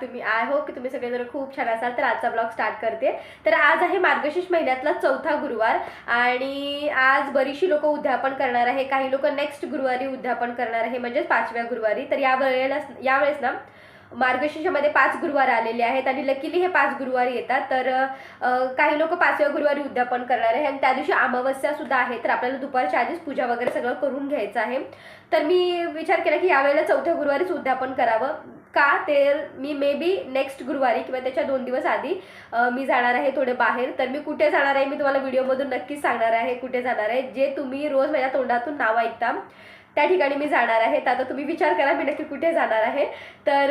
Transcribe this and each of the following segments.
तुम्ही I hope की तुम्ही सगळेजण खूप छान असाल. तर आजचा ब्लॉग स्टार्ट करते. तर आज आहे मार्गशीर्ष महिन्यातला चौथा गुरुवार आणि आज बरीचशी लोक उद्यापन करणार आहे. काही लोक नेक्स्ट गुरुवारी उद्यापन करणार आहे म्हणजेच पाचव्या गुरुवारी. तर या वेळेला यावेळेस ना मार्गशीर्षामध्ये पाच गुरुवार आलेले आहेत आणि लकीली हे पाच गुरुवार येतात. तर काही लोक पाचव्या गुरुवारी उद्यापन करणार आहे आणि त्या दिवशी अमावस्या सुद्धा आहे. तर आपल्याला दुपारच्या आधीच पूजा वगैरे सगळं करून घ्यायचं आहे. तर मी विचार केला की यावेळेला चौथ्या गुरुवारीच उद्यापन करावं. का ते मी मे बी नेक्स्ट गुरुवारी किंवा त्याच्या दोन दिवस आधी मी जाणार आहे थोडे बाहेर. तर मी कुठे जाणार आहे मी तुम्हाला व्हिडिओमधून नक्कीच सांगणार आहे कुठे जाणार आहे. जे तुम्ही रोज माझ्या तोंडातून नाव ऐकता त्या ठिकाणी मी जाणार आहे. तर आता तुम्ही विचार करा मी नक्की कुठे जाणार आहे. तर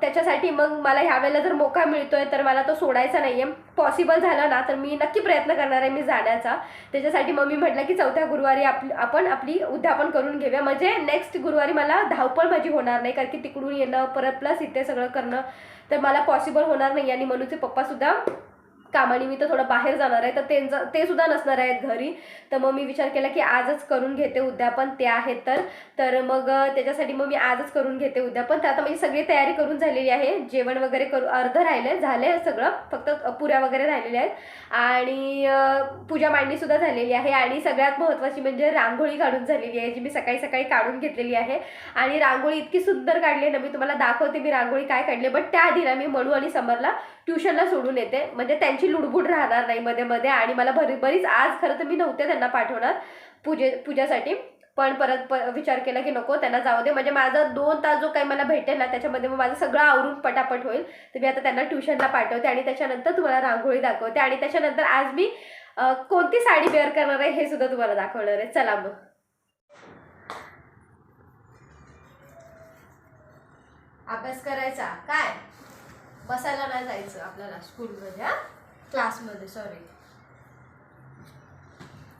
त्याच्यासाठी मग मला ह्यावेळेला जर मोका मिळतोय तर मला तो सोडायचा नाही आहे पॉसिबल झालं ना तर मी नक्की प्रयत्न करणार आहे मी जाण्याचा. त्याच्यासाठी मग मी म्हटलं की चौथ्या गुरुवारी आपली आपण आपली उद्यापन करून घेऊया. म्हणजे नेक्स्ट गुरुवारी मला धावपळ माझी होणार नाही कारण की तिकडून येणं परत प्लस इथे सगळं करणं तर मला पॉसिबल होणार नाही. आणि मनूचे पप्पासुद्धा कामानिमित्त थोडं बाहेर जाणार आहे तर त्यांचं ते सुद्धा नसणार आहेत घरी. तर मग मी विचार केला की आजच करून घेते उद्या पण ते आहेत तर. तर मग त्याच्यासाठी मग मी आजच करून घेते उद्यापन तर आता माझी सगळी तयारी करून झालेली आहे. जेवण वगैरे करू अर्धं राहिलं झालं सगळं. फक्त पुऱ्या वगैरे राहिलेल्या आहेत. आणि पूजा मांडणीसुद्धा झालेली आहे. आणि सगळ्यात महत्त्वाची म्हणजे रांगोळी काढून झालेली आहे जी मी सकाळी सकाळी काढून घेतलेली आहे. आणि रांगोळी इतकी सुंदर काढली आहे ना मी तुम्हाला दाखवते मी रांगोळी काय काढली बट त्या आधी ना मी म्हणू आणि समरला ट्युशनला सोडून येते. म्हणजे त्यांची लुडबुड राहणार नाही मध्ये मध्ये. आणि मला बरी बरीच आज खरं तर मी नव्हते त्यांना पाठवणार पूजे पूजासाठी. पण परत प विचार केला की नको त्यांना जाऊ दे. म्हणजे माझा दोन तास जो काही मला भेटेल ना त्याच्यामध्ये मग माझं सगळं आवरून पटापट होईल. तर मी आता त्यांना ट्युशनला पाठवते आणि त्याच्यानंतर तुम्हाला रांगोळी दाखवते. आणि त्याच्यानंतर आज मी कोणती साडी वेअर करणार आहे हे सुद्धा तुम्हाला दाखवणार आहे. चला मग. अभ्यास करायचा. काय? बसायला नाही जायचं आपल्याला स्कूलमध्ये हा? क्लासमध्ये सॉरी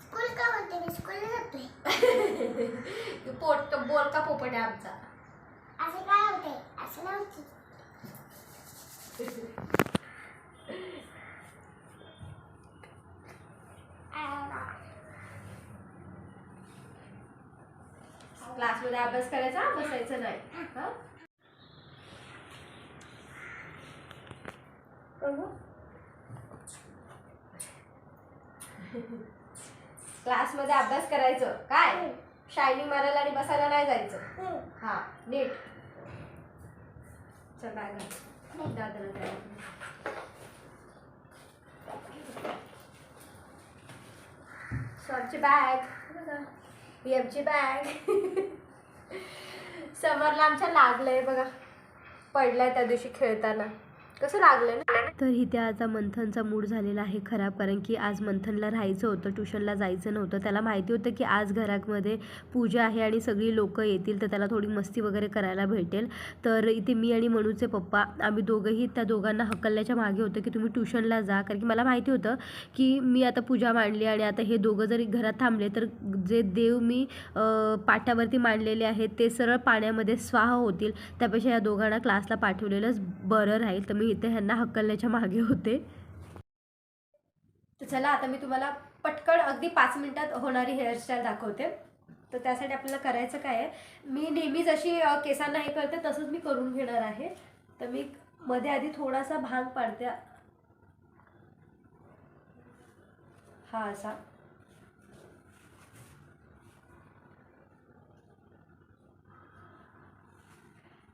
स्कूल का म्हणते मी स्कूलला जातोय पोट बोल का पोपट आहे आमचा. असं काय होते? असं नव्हती. क्लासमध्ये अभ्यास करायचा? बसायचं नाही. हा? क्लासमध्ये अभ्यास करायचं. काय? शायनिंग मारायला आणि बसायला नाही जायचं. हा नीट. चल बॅग समरला आमच्या लागलंय बघा. पडलाय त्या दिवशी खेळताना. कसं लागलं ना? तर इथे आता मंथनचा मूड झालेला आहे खराब कारण की आज मंथनला राहायचं होतं ट्युशनला जायचं नव्हतं. त्याला माहिती होतं की आज घरामध्ये पूजा आहे आणि सगळी लोकं येतील तर त्याला थोडी मस्ती वगैरे करायला भेटेल. तर इथे मी आणि मनूचे पप्पा आम्ही दोघंही त्या दोघांना हकलल्याच्या मागे होतं की तुम्ही ट्युशनला जा. कारण की मला माहिती होतं की मी आता पूजा मांडली आणि आता हे दोघं जरी घरात थांबले तर जे देव मी अ, पाट्यावरती मांडलेले आहेत ते सरळ पाण्यामध्ये स्वाह होतील. त्यापेक्षा या दोघांना क्लासला पाठवलेलंच बरं राहील. तर मी इथे ह्यांना हकलण्याच्या मागे होते. तर चला आता मी तुम्हाला पटकन अगदी पाच मिनिटात होणारी हेअरस्टाईल दाखवते. तर त्यासाठी आपल्याला करायचं काय आहे? मी नेहमी जशी केसांना हे करते तसंच मी करून घेणार आहे. तर मी मध्ये आधी थोडासा भांग पाडते. हा असा.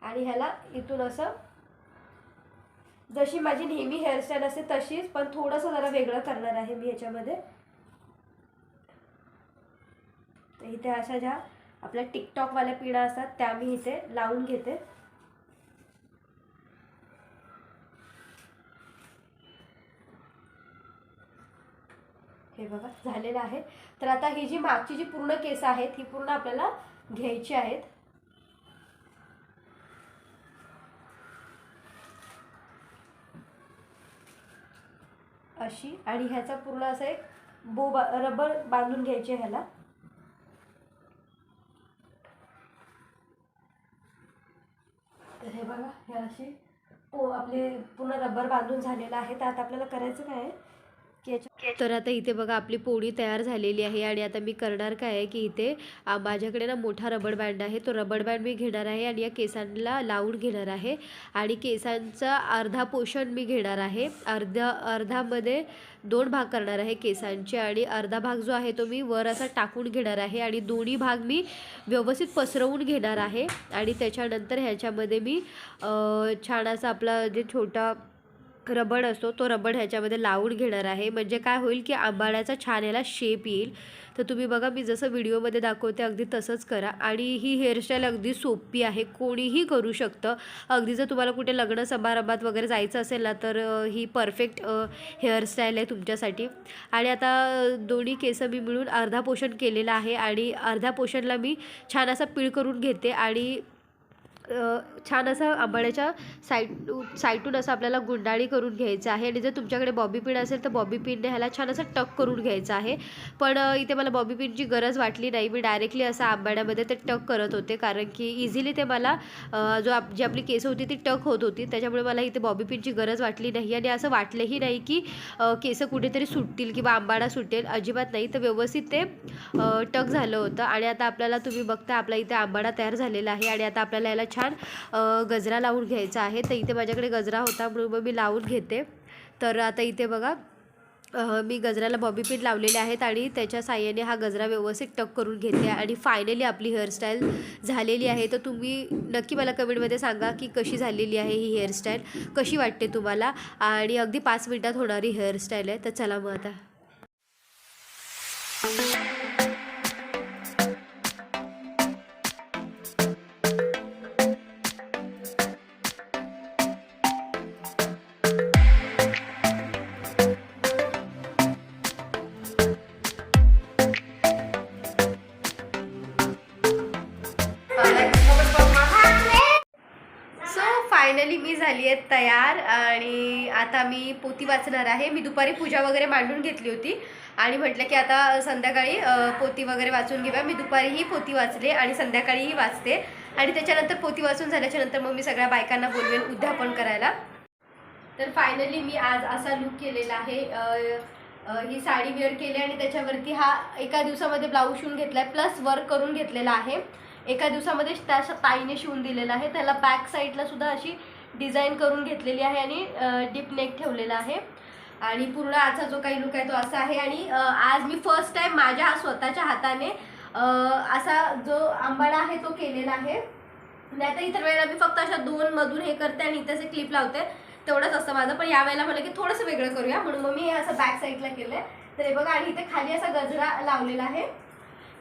आणि ह्याला इथून असं जशी माझी नेहमी हेअरस्टाईल असते तशीच पण थोडंसं जरा वेगळं करणार आहे मी ह्याच्यामध्ये. तर इथे अशा ज्या आपल्या टिकटॉकवाल्या पिढा असतात त्या मी इथे लावून घेते. हे बघा झालेलं आहे. तर आता ही जी मागची जी पूर्ण केस आहेत ही पूर्ण आपल्याला घ्यायची आहेत. अशी आणि ह्याचा पूर्ण असा एक बो बा रबर बांधून घ्यायचे ह्याला. तर हे बघा हे अशी पो आपले पूर्ण रबर बांधून झालेलं आहे. तर आता आपल्याला करायचं काय आहे? तर आता इथे बघा आपली पोळी तयार झालेली आहे आणि आता मी करणार काय आहे की इथे माझ्याकडे ना मोठा रबर बँड आहे. तो रबर बँड मी घेणार आहे आणि या केसांना लावून घेणार आहे. आणि केसांचा अर्धा पोषण मी घेणार आहे. अर्ध्या अर्धामध्ये दोन भाग करणार आहे केसांचे आणि अर्धा भाग जो आहे तो मी वर असा टाकून घेणार आहे आणि दोन्ही भाग मी व्यवस्थित पसरवून घेणार आहे. आणि त्याच्यानंतर ह्याच्यामध्ये मी छान असा आपला जे छोटा रबड असतो तो रबड ह्याच्यामध्ये लावून घेणार आहे. म्हणजे काय होईल की आंबाड्याचा छान याला शेप येईल. तर तुम्ही बघा मी जसं व्हिडिओमध्ये दाखवते अगदी तसंच करा. आणि ही हेअरस्टाईल अगदी सोपी आहे. कोणीही करू शकतं. अगदी जर तुम्हाला कुठे लग्न समारंभात वगैरे जायचं असेल ना तर ही परफेक्ट हेअरस्टाईल आहे तुमच्यासाठी. आणि आता दोन्ही केसं मी मिळून अर्धा पोषण केलेलं आहे. आणि अर्ध्या पोषणला मी छान असा पीळ करून घेते. आणि छान असं आंबाड्याच्या साईड साईडून असं आपल्याला गुंडाळी करून घ्यायचं आहे. आणि जर तुमच्याकडे बॉबी पिन असेल तर बॉबी पिनने ह्याला छान असं टक करून घ्यायचं आहे. पण इथे मला बॉबी पिनची गरज वाटली नाही. मी डायरेक्टली असं आंबाड्यामध्ये ते टक करत होते. कारण की इझिली ते मला जो आप जी आपली केस होती ती टक होत होती. त्याच्यामुळे मला इथे बॉबी पिनची गरज वाटली नाही. आणि असं वाटलंही नाही की केस कुठेतरी सुटतील किंवा आंबाडा सुटेल. अजिबात नाही. तर व्यवस्थित ते टक झालं होतं. आणि आता आपल्याला तुम्ही बघता आपला इथे आंबाडा तयार झालेला आहे. आणि आता आपल्याला याला छान गजरा लावून घ्यायचा आहे. तर इथे माझ्याकडे गजरा होता म्हणून मग मी लावून घेते. तर आता इथे बघा मी गजऱ्याला बॉबी पिन लावलेले आहेत आणि त्याच्या साह्याने हा गजरा व्यवस्थित टक करून घेते. आणि फायनली आपली हेअरस्टाईल झालेली आहे. तर तुम्ही नक्की मला कमेंटमध्ये सांगा की कशी झालेली आहे ही हेअरस्टाईल कशी वाटते तुम्हाला? आणि अगदी पाच मिनटात होणारी हेअरस्टाईल आहे. तर चला मग आता. झाली आहेत तयार आणि आता मी पोती वाचणार आहे. मी दुपारी पूजा वगैरे मांडून घेतली होती आणि म्हटलं की आता संध्याकाळी पोती वगैरे वाचून घेऊया. मी दुपारीही पोती वाचले आणि संध्याकाळीही वाचते आणि त्याच्यानंतर पोती वाचून झाल्याच्यानंतर मग मी सगळ्या बायकांना बोलवेन उद्यापन करायला. तर फायनली मी आज असा लुक केलेला आहे. ही साडी वेअर केली आणि त्याच्यावरती हा एका दिवसामध्ये ब्लाऊज शिवून घेतला आहे प्लस वर्क करून घेतलेला आहे. एका दिवसामध्ये त्या ताईने शिवून दिलेला आहे. त्याला बॅक साईडला सुद्धा अशी डिझाईन करून घेतलेली आहे आणि डीप नेक ठेवलेला आहे. आणि पूर्ण आजचा जो काही लुक आहे तो असा आहे. आणि आज मी फर्स्ट टाईम माझ्या स्वतःच्या हाताने असा जो आंबाडा आहे तो केलेला आहे. नाही तर इतर वेळेला मी फक्त अशा दोन मधून हे करते आणि इथे असे क्लिप लावते. तेवढंच असतं माझं. पण यावेळेला म्हणलं की थोडंसं वेगळं करूया. म्हणून मग मी हे असं बॅक साईडला केलंय. तर हे बघा आणि इथे खाली असा गजरा लावलेला आहे.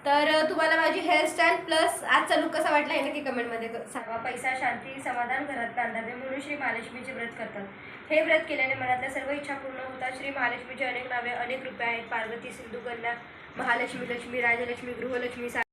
तर तुम्हाला माझी हेअरस्टाईल प्लस आजचा लुक कसा वाटला हे नक्की कमेंटमध्ये सांगा. पैसा शांती समाधान घरात बांधावे म्हणून श्री महालक्ष्मीचे व्रत करतात. हे व्रत केल्याने मनातल्या सर्व इच्छा पूर्ण होतात. श्री महालक्ष्मीचे अनेक नावे अनेक रूपे आहेत. पार्वती सिंधू कन्या महालक्ष्मी लक्ष्मी राजलक्ष्मी गृहलक्ष्मी सा-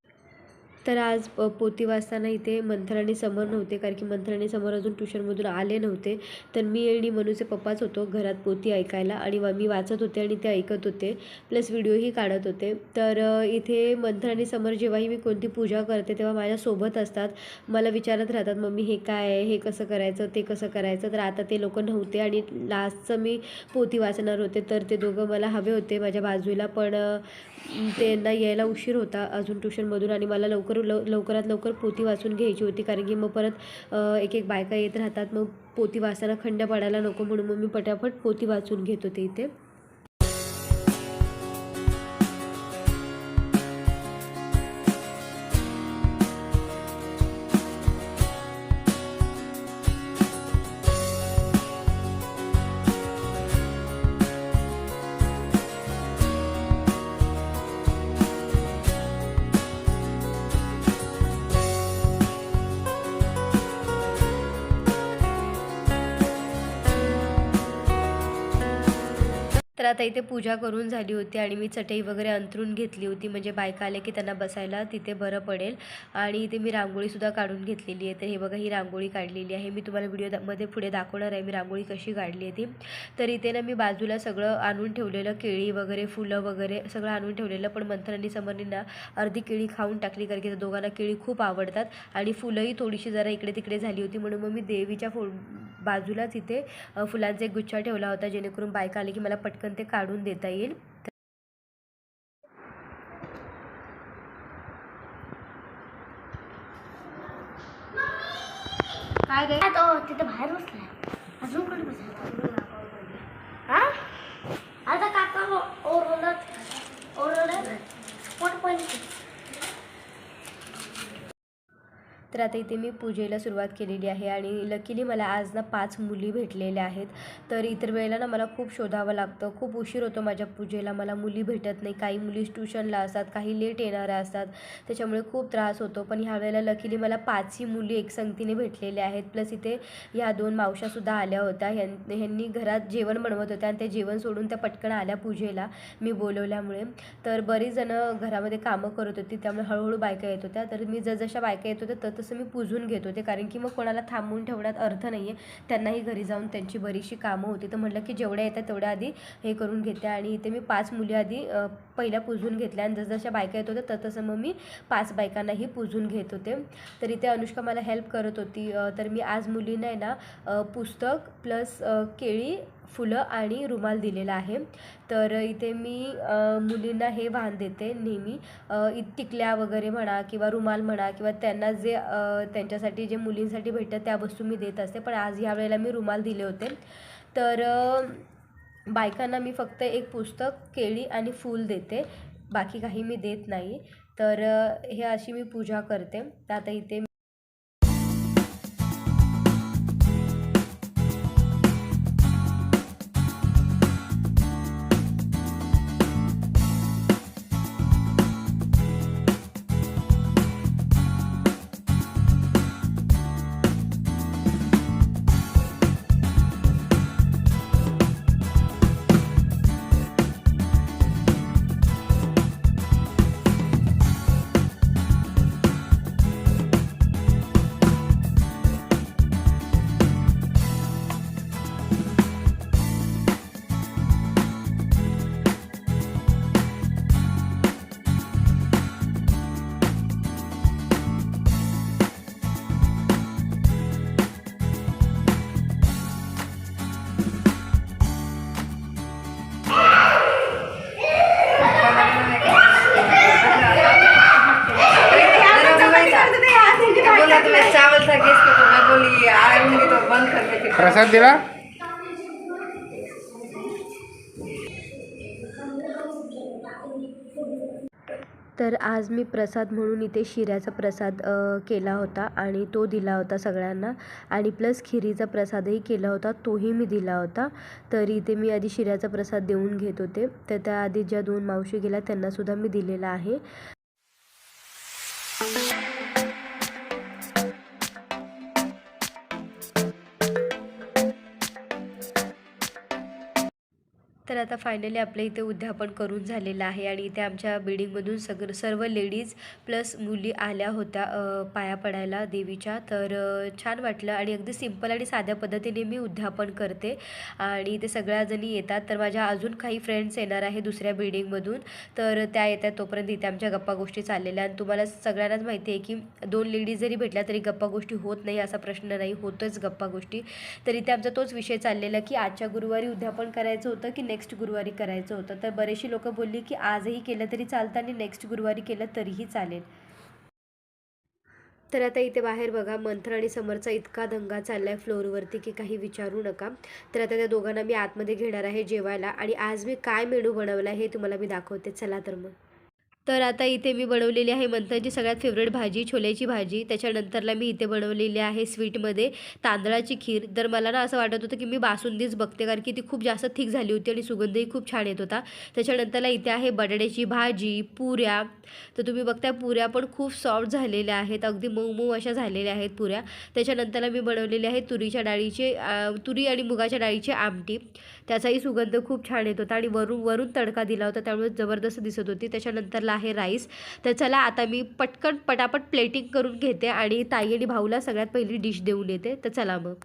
तर आज प- पोती वाचताना इथे मंथन आणि समर नव्हते कारण की मंथन आणि समर अजून ट्युशनमधून आले नव्हते. तर मी आणि मनूचे पप्पाच होतो घरात पोती ऐकायला आणि मी वाचत होते आणि ते ऐकत होते प्लस व्हिडिओही काढत होते. तर इथे मंथन आणि समर जेव्हाही मी कोणती पूजा करते तेव्हा माझ्यासोबत असतात. मला विचारत राहतात मम्मी हे काय आहे? हे कसं करायचं? ते कसं करायचं? तर आता ते लोक नव्हते आणि लास्टचं मी पोती वाचणार होते. तर ते दोघं मला हवे होते माझ्या बाजूला पण त्यांना यायला उशीर होता अजून ट्युशनमधून आणि मला लवकर लव लवकरात लवकर पोती वाचून घ्यायची होती. कारण की मग परत एक एक बायका येत राहतात. मग पोती वाचताना खंड पडायला नको म्हणून मग मी पटापट पोती वाचून घेत होते इथे. तर आता इथे पूजा करून झाली होती आणि मी चटई वगैरे अंथरून घेतली होती. म्हणजे बायका आले की त्यांना बसायला तिथे बरं पडेल. आणि इथे मी रांगोळीसुद्धा काढून घेतलेली आहे. तर हे बघा ही रांगोळी काढलेली आहे. मी तुम्हाला व्हिडिओमध्ये पुढे दाखवणार आहे मी रांगोळी कशी काढली आहे ती. तर इथे ना मी बाजूला सगळं आणून ठेवलेलं केळी वगैरे फुलं वगैरे सगळं आणून ठेवलेलं. पण मंथन आणि समरनी ना अर्धी केळी खाऊन टाकली कारण की दोघांना केळी खूप आवडतात. आणि फुलंही थोडीशी जरा इकडे तिकडे झाली होती. म्हणून मग मी देवीच्या फो बाजूलाच इथे फुलांचा एक गुच्छा ठेवला होता. जेणेकरून बायका आली की मला पटकन पण ते काढून देता येईल. काय रे? तिथे बाहेर बसलाय. अजून कुठे बसला हा आता काका ओरडत ओरडत कोण पण तर आता इथे मी पूजेला सुरुवात केलेली आहे आणि लकीली मला आज ना पाच मुली भेटलेल्या आहेत. तर इतर वेळेला ना मला खूप शोधावं लागतं. खूप उशीर होतो माझ्या पूजेला. मला मुली भेटत नाही. काही मुली ट्युशनला असतात. काही लेट येणाऱ्या असतात. त्याच्यामुळे खूप त्रास होतो. पण ह्या वेळेला लकीली मला पाचही मुली एक संगतीने भेटलेल्या आहेत. प्लस इथे ह्या दोन मावशासुद्धा आल्या होत्या. ह्यां ह्यांनी घरात जेवण बनवत होत्या आणि ते जेवण सोडून त्या पटकन आल्या पूजेला. मी बोलवल्यामुळे. तर बरीच जणं घरामध्ये कामं करत होती. त्यामुळे हळूहळू बायका येत होत्या. तर मी जसजशा बायका येत होत्या तर तसं मी पूजून घेत होते कारण की मग कोणाला थांबून ठेवण्यात अर्थ नाही आहे त्यांनाही घरी जाऊन त्यांची बरीचशी कामं होती. तर म्हटलं की जेवढ्या येतात तेवढ्या आधी हे करून घेते. आणि इथे मी पाच मुली आधी पहिल्या पूजून घेतल्या आणि जसजशा बायका येत होत्या तर तसं मग मी पाच बायकांनाही पूजून घेत होते. तर इथे अनुष्का मला हेल्प करत होती. तर मी आज मुलींना आहे ना पुस्तक प्लस केळी फुलं आणि रुमाल दिलेला आहे. तर इथे मी मुलींना हे वाहन देते नेहमी. इ टिकल्या वगैरे म्हणा किंवा रुमाल म्हणा किंवा त्यांना जे त्यांच्यासाठी जे मुलींसाठी भेटतं त्या वस्तू मी देत असते. पण आज ह्या वेळेला मी रुमाल दिले होते. तर बायकांना मी फक्त एक पुस्तक केळी आणि फूल देते. बाकी काही मी देत नाही. तर हे अशी मी पूजा करते. तर आता इथे दिला तर आज मी प्रसाद म्हणून इथे शिऱ्याचा प्रसाद केला होता आणि तो दिला होता सगळ्यांना. आणि प्लस खिरीचा प्रसादही केला होता तोही मी दिला होता. तर इथे मी आधी शिऱ्याचा प्रसाद देऊन घेत होते. तर त्याआधी ज्या दोन मावशी गेल्या त्यांनासुद्धा मी दिलेला आहे. तर आता फायनली आपल्या इथे उद्यापन करून झालेलं आहे आणि इथे आमच्या बिल्डिंगमधून सग सर्व लेडीज प्लस मुली आल्या होत्या पाया पडायला देवीच्या. तर छान वाटलं आणि अगदी सिंपल आणि साध्या पद्धतीने मी उद्यापन करते. आणि ते सगळ्या जणी येतात. तर माझ्या अजून काही फ्रेंड्स येणार आहे दुसऱ्या बिल्डिंगमधून तर त्या येतात तोपर्यंत इथे आमच्या गप्पा गोष्टी चाललेल्या. आणि तुम्हाला सगळ्यांनाच माहिती आहे की दोन लेडीज जरी भेटल्या तरी गप्पा गोष्टी होत नाही असा प्रश्न नाही. होतच गप्पा गोष्टी. तर इथे आमचा तोच विषय चाललेला की आजच्या गुरुवारी उद्यापन करायचं होतं की नेक्स्ट नेक्स्ट गुरुवारी करायचं होतं. तर बरेचशी लोकं बोलली की आजही केलं तरी चालतं आणि नेक्स्ट गुरुवारी केलं तरीही चालेल. तर आता इथे बाहेर बघा मंथन आणि समरचा इतका दंगा चाललाय फ्लोअरवरती की काही विचारू नका. तर आता त्या दोघांना मी आतमध्ये घेणार आहे जेवायला. आणि आज मी काय मेनू बनवला हे तुम्हाला मी दाखवते. चला तर मग. तर आता इथे मी बनवलेली आहे मंथनची सगळ्यात फेवरेट भाजी छोल्याची भाजी. त्याच्यानंतरला मी इथे बनवलेली आहे स्वीटमध्ये तांदळाची खीर. तर मला ना असं वाटत होतं की मी बासुंदीच बघते कारण की ती खूप जास्त थिक झाली होती आणि सुगंधही खूप छान येत होता. त्याच्यानंतरला इथे आहे बटाट्याची भाजी पुऱ्या. तर तुम्ही बघताय पुऱ्या पण खूप सॉफ्ट झालेल्या आहेत. अगदी मऊ मऊ अशा झालेल्या आहेत पुऱ्या. त्याच्यानंतरला मी बनवलेली आहे तुरीच्या डाळीचे तुरी आणि मुगाच्या डाळीची आमटी. त्याचाही सुगंध खूप छान येत होता आणि वरून वरून तडका दिला होता त्यामुळे जबरदस्त दिसत होती. त्याच्यानंतरला आहे राईस. तर चला आता मी पटकन पटापट प्लेटिंग करून घेते आणि ताई आणि भाऊला सगळ्यात पहिली डिश देऊन येते. तर चला मग.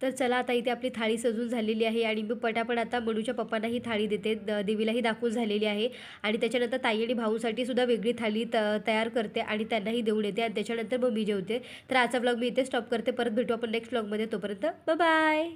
तर चला आता इथे आपली थाळी सजून झालेली आहे आणि मी पटापट आता मनूच्या पप्पांनाही थाळी देते. द देवीलाही दाखवून झालेली आहे. आणि त्याच्यानंतर ताई आणि भाऊसाठी सुद्धा वेगळी थाळी त तयार करते आणि त्यांनाही देऊन येते आणि त्याच्यानंतर मग मी जेवते. तर आजचा ब्लॉग मी इथे स्टॉप करते. परत भेटू आपण नेक्स्ट ब्लॉगमध्ये तोपर्यंत बाय